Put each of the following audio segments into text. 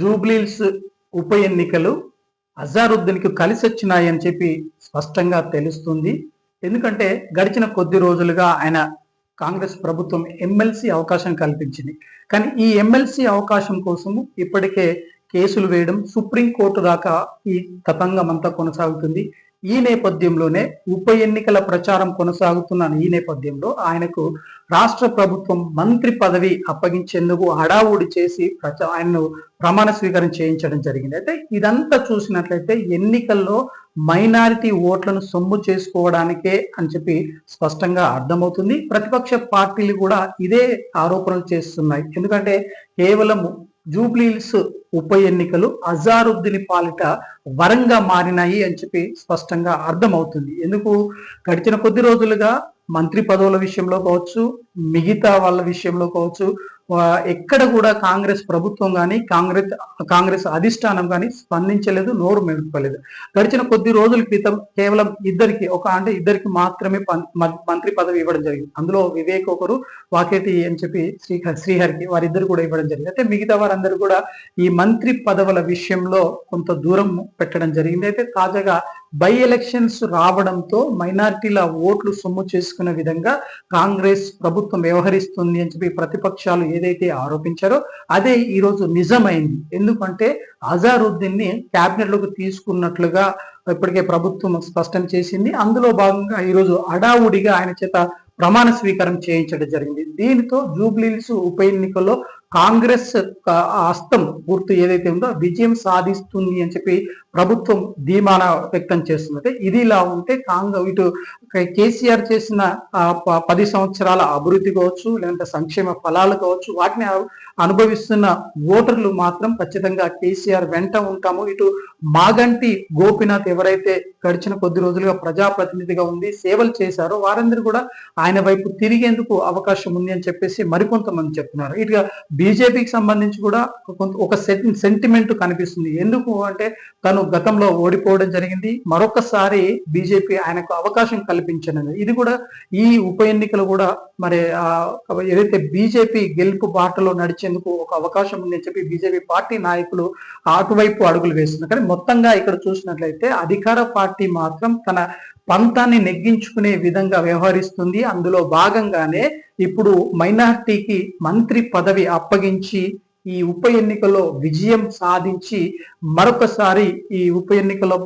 జూబ్లీల్స్ ఉప ఎన్నికలు అజారుద్దీన్కి కలిసి వచ్చినాయని చెప్పి స్పష్టంగా తెలుస్తుంది. ఎందుకంటే గడిచిన కొద్ది రోజులుగా ఆయన కాంగ్రెస్ ప్రభుత్వం ఎమ్మెల్సీ అవకాశం కల్పించింది. కానీ ఈ ఎమ్మెల్సీ అవకాశం కోసం ఇప్పటికే కేసులు వేయడం సుప్రీంకోర్టు దాకా ఈ తతంగం అంతా కొనసాగుతుంది. ఈ నేపథ్యంలోనే ఉప ఎన్నికల ప్రచారం కొనసాగుతున్న ఈ నేపథ్యంలో ఆయనకు రాష్ట్ర ప్రభుత్వం మంత్రి పదవి అప్పగించేందుకు హడావుడి చేసి ప్రచా ఆయనను ప్రమాణ స్వీకారం చేయించడం జరిగింది. అయితే ఇదంతా చూసినట్లయితే ఎన్నికల్లో మైనారిటీ ఓట్లను సొమ్ము చేసుకోవడానికే అని చెప్పి స్పష్టంగా అర్థమవుతుంది. ప్రతిపక్ష పార్టీలు కూడా ఇదే ఆరోపణలు చేస్తున్నాయి. ఎందుకంటే కేవలం జూబ్లీస్ ఉప ఎన్నికలు అజారుద్దీన్ పాలిట వరంగా మారినాయి అని చెప్పి స్పష్టంగా అర్థమవుతుంది. ఎందుకు? గడిచిన కొద్ది రోజులుగా మంత్రి పదవుల విషయంలో కావచ్చు మిగతా వాళ్ళ విషయంలో కావచ్చు ఎక్కడ కూడా కాంగ్రెస్ ప్రభుత్వం కానీ కాంగ్రెస్ కాంగ్రెస్ అధిష్టానం కానీ స్పందించలేదు నోరు మెరుపుకోలేదు గడిచిన కొద్ది రోజుల క్రితం కేవలం ఇద్దరికి ఒక అంటే ఇద్దరికి మాత్రమే పం- మంత్రి పదవి ఇవ్వడం జరిగింది. అందులో వివేక్ ఒకరు వాకేటి అని చెప్పి శ్రీహరి శ్రీహరికి వారిద్దరు కూడా ఇవ్వడం జరిగింది. అయితే మిగతా వారందరూ కూడా ఈ మంత్రి పదవుల విషయంలో కొంత దూరం పెట్టడం జరిగింది. అయితే తాజాగా బై ఎలక్షన్స్ రావడంతో మైనార్టీల ఓట్లు సొమ్ము చేసుకునే విధంగా కాంగ్రెస్ ప్రభుత్వం వ్యవహరిస్తుంది అని చెప్పి ప్రతిపక్షాలు ఏదైతే ఆరోపించారో అదే ఈరోజు నిజమైంది. ఎందుకంటే అజారుద్దీన్ని క్యాబినెట్లోకి తీసుకున్నట్లుగా ఇప్పటికే ప్రభుత్వం స్పష్టం చేసింది. అందులో భాగంగా ఈరోజు అడావుడిగా ఆయన చేత ప్రమాణ స్వీకారం చేయించడం జరిగింది. దీనితో జూబ్లీస్ ఉప ఎన్నికల్లో కాంగ్రెస్ హస్తం గుర్తు ఏదైతే ఉందో విజయం సాధిస్తుంది అని చెప్పి ప్రభుత్వం ధీమాన వ్యక్తం చేస్తుంది ఇది ఇలా ఉంటే కాంగ్రెస్ ఇటు కేసీఆర్ చేసిన పది సంవత్సరాల అభివృద్ధి కావచ్చు లేదంటే సంక్షేమ ఫలాలు కావచ్చు వాటిని అనుభవిస్తున్న ఓటర్లు మాత్రం ఖచ్చితంగా కేసీఆర్ వెంట ఉంటాము. ఇటు మాగంటి గోపినాథ్ ఎవరైతే గడిచిన కొద్ది రోజులుగా ప్రజాప్రతినిధిగా ఉంది సేవలు చేశారో వారందరూ కూడా ఆయన వైపు తిరిగేందుకు అవకాశం ఉంది అని చెప్పేసి మరికొంతమంది చెప్తున్నారు. ఇటుగా బీజేపీకి సంబంధించి కూడా ఒక సెంటిమెంట్ కనిపిస్తుంది. ఎందుకు అంటే తను గతంలో ఓడిపోవడం జరిగింది. మరొకసారి బీజేపీ ఆయనకు అవకాశం కల్పించనుంది. ఇది కూడా ఈ ఉప ఎన్నికలు కూడా మరి ఏదైతే బీజేపీ గెలుపు బాటలో నడిచేందుకు ఒక అవకాశం ఉందని చెప్పి బీజేపీ పార్టీ నాయకులు అటువైపు అడుగులు వేస్తున్నారు. కానీ మొత్తంగా ఇక్కడ చూసినట్లయితే అధికార పార్టీ మాత్రం తన పంతాన్ని నెగ్గించుకునే విధంగా వ్యవహరిస్తుంది. అందులో భాగంగానే ఇప్పుడు మైనార్టీకి మంత్రి పదవి అప్పగించి ఈ ఉప ఎన్నికలో విజయం సాధించి మరొకసారి ఈ ఉప ఎన్నికలో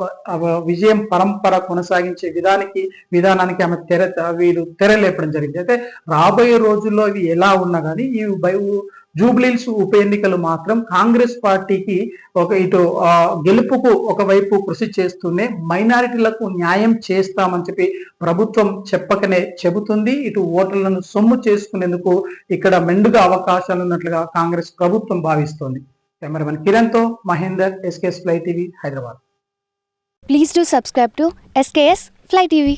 విజయం పరంపర కొనసాగించే విధానికి విధానానికి ఆమె తెర వీరు తెరలేపడం జరిగింది. అయితే రాబోయే రోజుల్లో ఇవి ఎలా ఉన్నా కానీ ఈ జూబ్లీల్స్ ఉప ఎన్నికలు మాత్రం కాంగ్రెస్ పార్టీకి ఒక ఇటు గెలుపుకు ఒకవైపు కృషి చేస్తూనే మైనారిటీలకు న్యాయం చేస్తామని చెప్పి ప్రభుత్వం చెప్పకనే చెబుతుంది. ఇటు ఓటర్లను సొమ్ము చేసుకునేందుకు ఇక్కడ మెండుగా అవకాశాలు ఉన్నట్లుగా కాంగ్రెస్ ప్రభుత్వం భావిస్తోంది. Cameraman కిరణ్తో Mahender SKS fly TV Hyderabad. Please do subscribe to SKS fly TV